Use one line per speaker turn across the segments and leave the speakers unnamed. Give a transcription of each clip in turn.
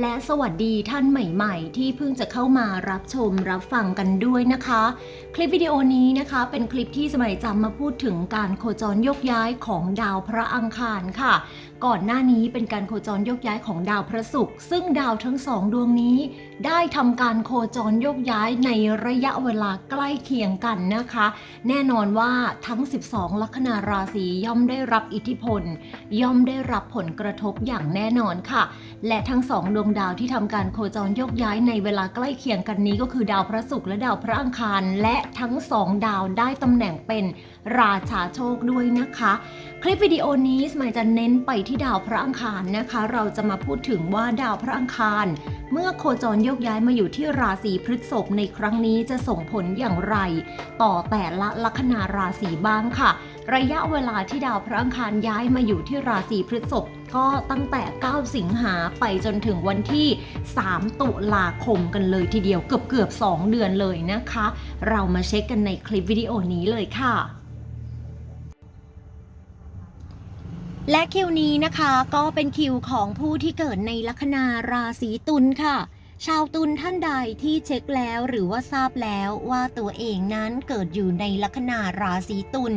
และสวัสดีท่านใหม่ๆ ที่เพิ่งจะเข้ามารับชมรับฟังกันด้วยนะคะ คลิปวิดีโอนี้นะคะเป็นคลิปที่สมัยจำมาพูดถึงการโคจรยกย้ายของดาวพระอังคารค่ะ ก่อนหน้านี้เป็นการโคจรยกย้ายของดาวพระศุกร์ซึ่งดาวทั้งสองดวงนี้ ได้ทำการโคจรยกย้ายในระยะเวลาใกล้เคียงกันนะคะ แน่นอนว่าทั้ง 12 ลัคนาราศีย่อมได้รับอิทธิพล ย่อมได้รับผลกระทบอย่างแน่นอนค่ะ และทั้งสองดวงดาวที่ทำการโคจรยกย้ายในเวลาใกล้เคียงกันนี้ก็คือดาวพระศุกร์และดาวพระอังคาร และทั้งสองดาวได้ตำแหน่งเป็นราชาโชคด้วยนะคะ คลิปวิดีโอนี้สมัยจะเน้นไปที่ดาวพระอังคารนะคะ เราจะมาพูดถึงว่าดาวพระอังคาร เมื่อโคจรยกย้ายมาอยู่ที่ราศีพฤษภในครั้งนี้จะส่งผลอย่างไร ต่อแต่ละลัคนาราศีบ้างค่ะ ระยะเวลาที่ดาวพระอังคารย้ายมาอยู่ที่ราศีพฤษภก็ตั้งแต่ 9 สิงหาไปจนถึงวันที่ 3 ตุลาคมกันเลยทีเดียวเกือบเกือบ2 เดือนเลยนะคะ เรามาเช็คกันในคลิปวิดีโอนี้เลยค่ะและคิวนี้นะคะก็เป็นคิวของผู้ที่เกิดในลัคนาราศีตุลค่ะ ชาวตุลท่านใดที่เช็คแล้วหรือว่าทราบแล้วว่าตัวเองนั้นเกิดอยู่ในลัคนาราศีตุล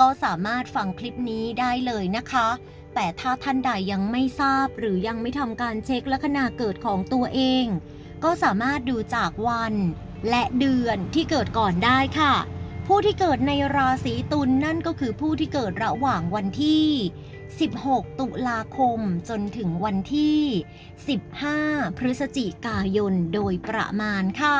ก็สามารถฟังคลิปนี้ได้เลยนะคะ แต่ถ้าท่านใดยังไม่ทราบหรือยังไม่ทำการเช็คลัคนาเกิดของตัวเอง ก็สามารถดูจากวัน และเดือนที่เกิดก่อนได้ค่ะ ผู้ที่เกิดในราศีตุลนั่นก็คือผู้ที่เกิดระหว่างวันที่ 16 ตุลาคมจนถึงวันที่ 15 พฤศจิกายนโดยประมาณค่ะ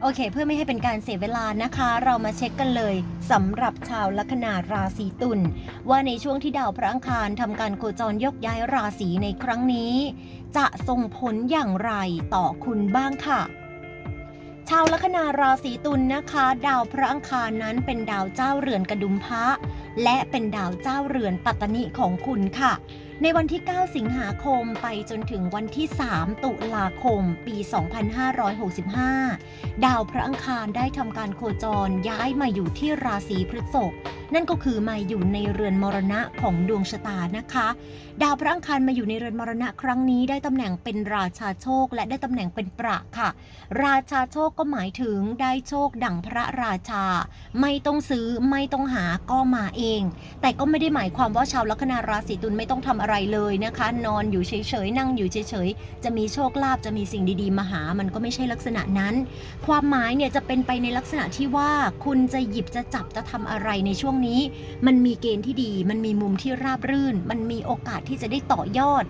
โอเค เพื่อไม่ให้เป็นการเสียเวลานะคะ เรามาเช็คกันเลยสำหรับชาวลัคนาราศีตุลว่าในช่วงที่ดาวพระอังคารทำการโคจรยกย้ายราศีในครั้งนี้ จะส่งผลอย่างไรต่อคุณบ้างค่ะ ชาวลัคนาราศีตุลนะคะ ดาวพระอังคารนั้นเป็นดาวเจ้าเรือนกระดุมพระและเป็นดาวเจ้าเรือนปัตตนิของคุณค่ะ ในวันที่ 9 สิงหาคมไปจนถึงวันที่ 3 ตุลาคม ปี 2565 ดาวพระอังคารได้ทำการโคจรย้ายมาอยู่ที่ราศีพฤษภ นั่นก็คือมาอยู่ในเรือนมรณะของดวงชะตานะคะ ดาวพระอังคารมาอยู่ในเรือนมรณะครั้งนี้ได้ตำแหน่งเป็นราชาโชค และได้ตำแหน่งเป็นประค่ะ ราชาโชคก็หมายถึงได้โชคดั่งพระราชา ไม่ต้องซื้อไม่ต้องหาก็มาเอง แต่ก็ไม่ได้หมายความว่าชาวลัคนาราศีตุลไม่ต้องทำอะไรเลยนะคะ นอนอยู่เฉยๆนั่งอยู่เฉยๆจะมีโชคลาภจะมีสิ่งดีๆมาหา มันก็ไม่ใช่ลักษณะนั้น ความหมายเนี่ยจะเป็นไปในลักษณะที่ว่าคุณจะหยิบจะจับจะทำอะไรในช่วงนี้ มันมีเกณฑ์ที่ดี มันมีมุมที่ราบรื่น มันมีโอกาสที่จะได้ต่อยอด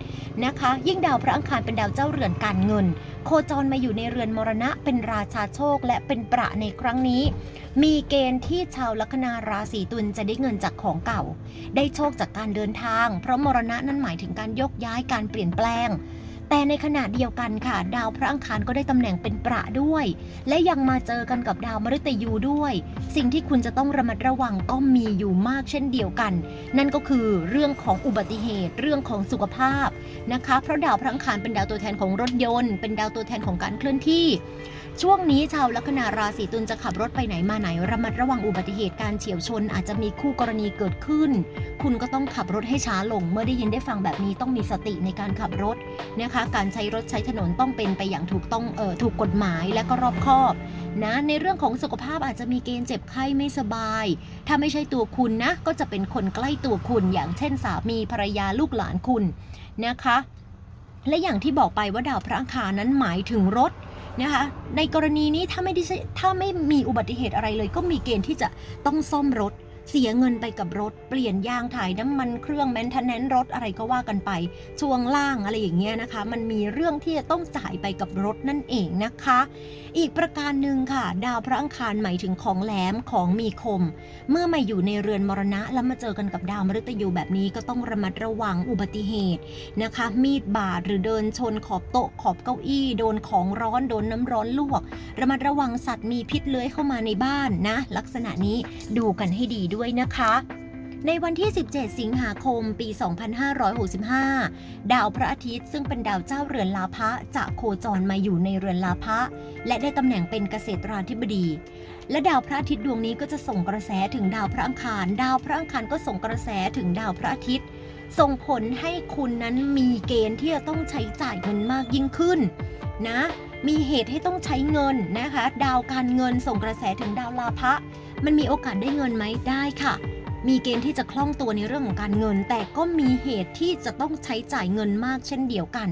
นะคะ ยิ่งดาวพระอังคารเป็นดาวเจ้าเรือนการเงิน โคจรมาอยู่ในเรือนมรณะเป็นราชาโชคและเป็นประในครั้งนี้ มีเกณฑ์ที่ชาวลัคนาราศีตุลจะได้เงินจากของเก่า ได้โชคจากการเดินทาง เพราะมรณะนั้นหมายถึงการยกย้ายการเปลี่ยนแปลง แต่ในขณะเดียวกันค่ะ ดาวพระอังคารก็ได้ตำแหน่งเป็นประด้วย และยังมาเจอกันกับดาวมฤตยูด้วย สิ่งที่คุณจะต้องระมัดระวังก็มีอยู่มากเช่นเดียวกัน นั่นก็คือเรื่องของอุบัติเหตุเรื่องของสุขภาพนะคะ เพราะดาวพระอังคารเป็นดาวตัวแทนของรถยนต์ เป็นดาวตัวแทนของการเคลื่อนที่ ช่วงนี้ชาวลัคนาราศีตุลจะขับรถไปไหนมาไหน ระมัดระวังอุบัติเหตุการเฉียวชนอาจจะมีคู่กรณีเกิดขึ้น คุณก็ต้องขับรถให้ช้าลง เมื่อได้ยินได้ฟังแบบนี้ต้องมีสติในการขับรถนะนะคะ การใช้รถใช้ถนนต้องเป็นไปอย่างถูกต้องเออถูกกฎหมายและก็รอบคอบนะในเรื่องของสุขภาพอาจจะมีเกณฑ์เจ็บไข้ไม่สบาย ถ้าไม่ใช่ตัวคุณนะ ก็จะเป็นคนใกล้ตัวคุณอย่างเช่นสามีภรรยาลูกหลานคุณนะคะ และอย่างที่บอกไปว่าดาวพระอังคารนั้นหมายถึงรถนะคะ ในกรณีนี้ถ้าไม่ได้ถ้าไม่มีอุบัติเหตุอะไรเลย ก็มีเกณฑ์ที่จะต้องซ่อมรถ เสียเงินไปกับรถ เปลี่ยนยางถ่ายน้ำมันเครื่องแมนเทนแนนรถอะไรก็ว่ากันไป ช่วงล่างอะไรอย่างเงี้ยนะคะ มันมีเรื่องที่จะต้องจ่ายไปกับรถนั่นเองนะคะ อีกประการหนึ่งค่ะ ดาวพระอังคารหมายถึงของแหลมของมีคม เมื่อมาอยู่ในเรือนมรณะแล้วมาเจอกันกับดาวมฤตยูแบบนี้ก็ต้องระมัดระวังอุบัติเหตุนะคะ มีดบาดหรือเดินชนขอบโต๊ะขอบเก้าอี้โดนของร้อนโดนน้ำร้อนลวก ระมัดระวังสัตว์มีพิษเลื้อยเข้ามาในบ้านนะ ลักษณะนี้ดูกันให้ดีด้วยนะคะ ในวันที่ 17 สิงหาคม ปี 2565 ดาวพระอาทิตย์ซึ่งเป็นดาวเจ้าเรือนลาภะจะโคจรมาอยู่ในเรือนลาภะและได้ตำแหน่งเป็นเกษตราธิบดี และดาวพระอาทิตย์ดวงนี้ก็จะส่งกระแสถึงดาวพระอังคาร ดาวพระอังคารก็ส่งกระแสถึงดาวพระอาทิตย์ ส่งผลให้คุณนั้นมีเกณฑ์ที่จะต้องใช้จ่ายเงินมากยิ่งขึ้นนะมีเหตุให้ต้องใช้เงินนะคะ ดาวการเงินส่งกระแสถึงดาวลาภะ มันมีโอกาสได้เงินไหมได้ค่ะ มีเกณฑ์ที่จะคล่องตัวในเรื่องของการเงิน แต่ก็มีเหตุที่จะต้องใช้จ่ายเงินมากเช่นเดียวกัน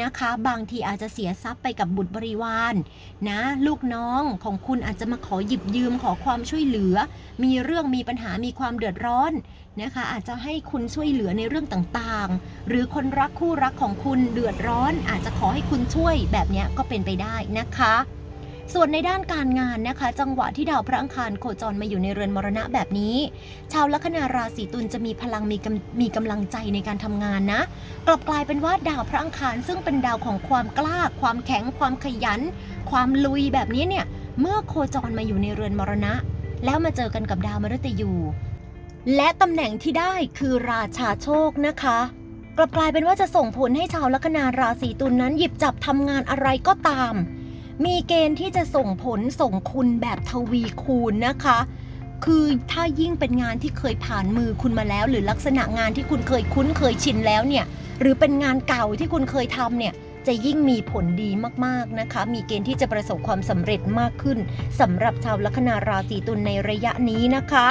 นะคะ บางทีอาจจะเสียทรัพย์ไปกับบุตรบริวารนะ ลูกน้องของคุณอาจจะมาขอหยิบยืมขอความช่วยเหลือ มีเรื่องมีปัญหามีความเดือดร้อนนะคะ อาจจะให้คุณช่วยเหลือในเรื่องต่างๆ หรือคนรักคู่รักของคุณเดือดร้อน อาจจะขอให้คุณช่วยแบบนี้ก็เป็นไปได้นะคะ ส่วนในด้านการงานนะคะ จังหวะที่ดาวพระอังคารโคจรมาอยู่ในเรือนมรณะแบบนี้ ชาวลัคนาราศีตุลจะมีพลังมีกำมีกำลังใจในการทำงานนะ กลับกลายเป็นว่าดาวพระอังคาร ซึ่งเป็นดาวของความกล้า ความแข็ง ความขยัน ความลุยแบบนี้เนี่ยเมื่อโคจรมาอยู่ในเรือนมรณะ แล้วมาเจอกันกับดาวมฤตยูและตำแหน่งที่ได้คือราชาโชคนะคะกลับกลายเป็นว่าจะส่งผลให้ชาวลัคนาราศีตุลนนั้นหยิบจับทำงานอะไรก็ตาม มีเกณฑ์ที่จะส่งผลส่งคุณแบบทวีคูณนะคะ คือถ้ายิ่งเป็นงานที่เคยผ่านมือคุณมาแล้ว หรือลักษณะงานที่คุณเคยคุ้นเคยชินแล้วเนี่ย หรือเป็นงานเก่าที่คุณเคยทำเนี่ยจะยิ่งมีผลดีมากๆนะคะ มีเกณฑ์ที่จะประสบความสำเร็จมากขึ้นสำหรับชาวลัคนาราศีตุลในระยะนี้นะคะ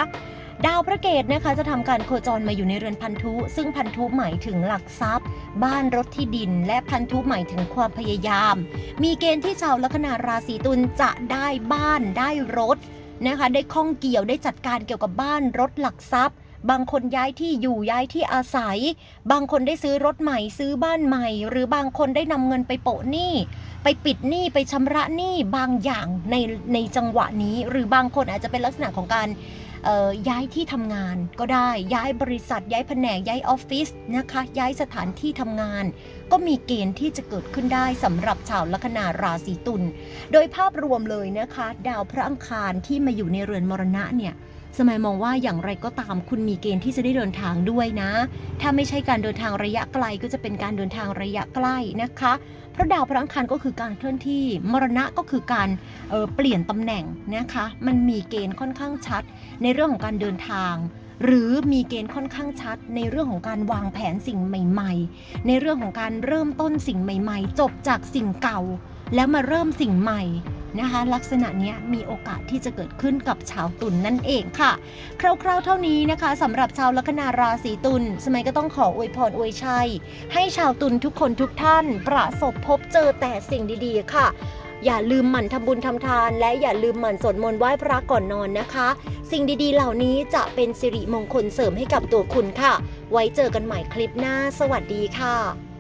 ดาวพระเกตนะคะจะทำการโคจรมาอยู่ในเรือนพันธุ ซึ่งพันธุหมายถึงหลักทรัพย์ บ้านรถที่ดิน และพันธุหมายถึงความพยายาม มีเกณฑ์ที่ชาวลัคนาราศีตุลจะได้บ้านได้รถนะคะ ได้ข้องเกี่ยวได้จัดการเกี่ยวกับบ้านรถหลักทรัพย์ บางคนย้ายที่อยู่ย้ายที่อาศัย บางคนได้ซื้อรถใหม่ซื้อบ้านใหม่ หรือบางคนได้นำเงินไปโปะหนี้ไปปิดหนี้ไปชำระหนี้บางอย่างในในจังหวะนี้ หรือบางคนอาจจะเป็นลักษณะของการ ย้ายที่ทำงานก็ได้ย้ายบริษัท ย้ายแผนกย้ายออฟฟิศนะคะย้ายสถานที่ทำงาน ก็มีเกณฑ์ที่จะเกิดขึ้นได้สำหรับชาวลัคนาราศีตุลโดยภาพรวมเลยนะคะ ดาวพระอังคารที่มาอยู่ในเรือนมรณะเนี่ยสมัยมองว่าอย่างไรก็ตามคุณมีเกณฑ์ที่จะได้เดินทางด้วยนะ ถ้าไม่ใช่การเดินทางระยะไกลก็จะเป็นการเดินทางระยะใกล้นะคะ เพราะดาวพระอังคารก็คือการเคลื่อนที่ มรณะก็คือการเออเปลี่ยนตำแหน่งนะคะ มันมีเกณฑ์ค่อนข้างชัด ในเรื่องของการเดินทางหรือมีเกณฑ์ค่อนข้างชัดในเรื่องของการวางแผนสิ่งใหม่ ๆ ในเรื่องของการเริ่มต้นสิ่งใหม่ ๆ จบจากสิ่งเก่า แล้วมาเริ่มสิ่งใหม่ นะคะ ลักษณะนี้มีโอกาสที่จะเกิดขึ้นกับชาวตุลนนั่นเองค่ะ คร่าวๆเท่านี้นะคะสำหรับชาวลัคนาราศีตุลสมัยก็ต้องขออวยพรอวยชัย ให้ชาวตุลทุกคนทุกท่าน ประสบพบเจอแต่สิ่งดีๆค่ะอย่าลืมหมั่นทำบุญทำทาน และอย่าลืมหมั่นสวดมนต์ไหว้พระก่อนนอนนะคะ สิ่งดีๆ เหล่านี้จะเป็นสิริมงคลเสริมให้กับตัวคุณค่ะ ไว้เจอกันใหม่คลิปหน้า สวัสดีค่ะ